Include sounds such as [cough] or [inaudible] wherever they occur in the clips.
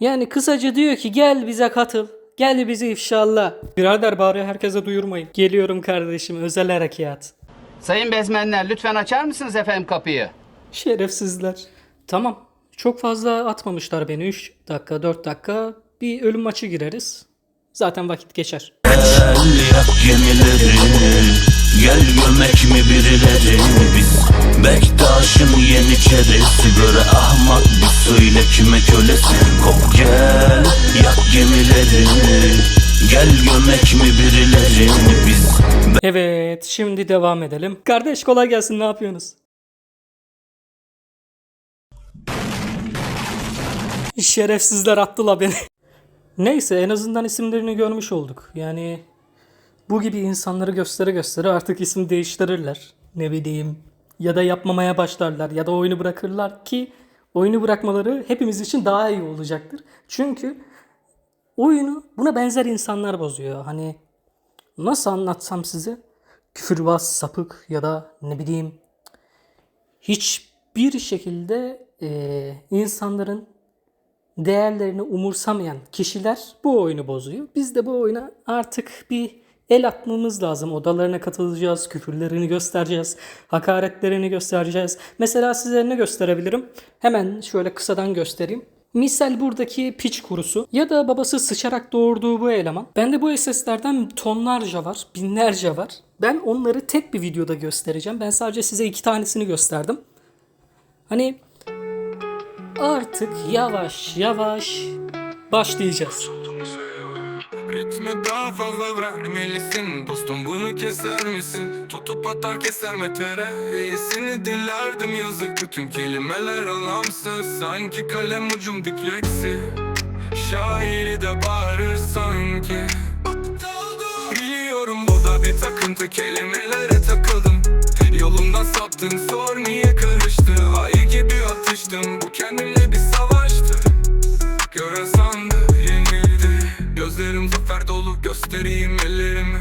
Yani kısaca diyor ki gel bize katıl. Gel bizi ifşalla. Birader bari herkese duyurmayın. Geliyorum kardeşim özel harekat. Sayın bezmenler lütfen açar mısınız efendim kapıyı? Şerefsizler. Tamam. Çok fazla atmamışlar beni. 3 dakika 4 dakika. Bir ölüm maçı gireriz. Zaten vakit geçer. Gel yak gemileri Bektaş'ın yeniçerisi Böyle ahmak bir söyle kime kölesi Kop gel yak gemileri Gel gömek mi birileri Biz Evet şimdi devam edelim. Kardeş kolay gelsin ne yapıyorsunuz? Şerefsizler attılar beni. [laughs] Neyse en azından isimlerini görmüş olduk. Yani bu gibi insanları göstere göstere artık isim değiştirirler. Ne bileyim ya da yapmamaya başlarlar ya da oyunu bırakırlar ki oyunu bırakmaları hepimiz için daha iyi olacaktır. Çünkü oyunu buna benzer insanlar bozuyor. Hani nasıl anlatsam size? Küfürbaz, sapık ya da ne bileyim hiçbir şekilde eee, insanların değerlerini umursamayan kişiler bu oyunu bozuyor. Biz de bu oyuna artık bir el atmamız lazım. Odalarına katılacağız, küfürlerini göstereceğiz, hakaretlerini göstereceğiz. Mesela size ne gösterebilirim? Hemen şöyle kısadan göstereyim. Misal buradaki piç kurusu ya da babası sıçarak doğurduğu bu eleman. Bende bu SS'lerden tonlarca var, binlerce var. Ben onları tek bir videoda göstereceğim. Ben sadece size iki tanesini gösterdim. Hani artık yavaş yavaş başlayacağız. Ritme daha fazla vermelisin. Dostum bunu keser misin? Tutup atar keser metere İyisini dilerdim yazık. Bütün kelimeler anlamsız Sanki kalem ucum dikleksi Şairi de bağırır sanki. Biliyorum bu da bir takıntı. Kelimelere takıldım. Yolumdan saptın dolu göstereyim ellerimi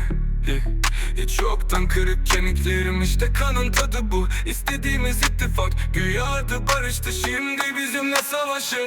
hiç yoktan kırık kemiklerim. İşte kanın tadı bu. İstediğimiz ittifak. Güya barıştı. Şimdi bizimle savaşır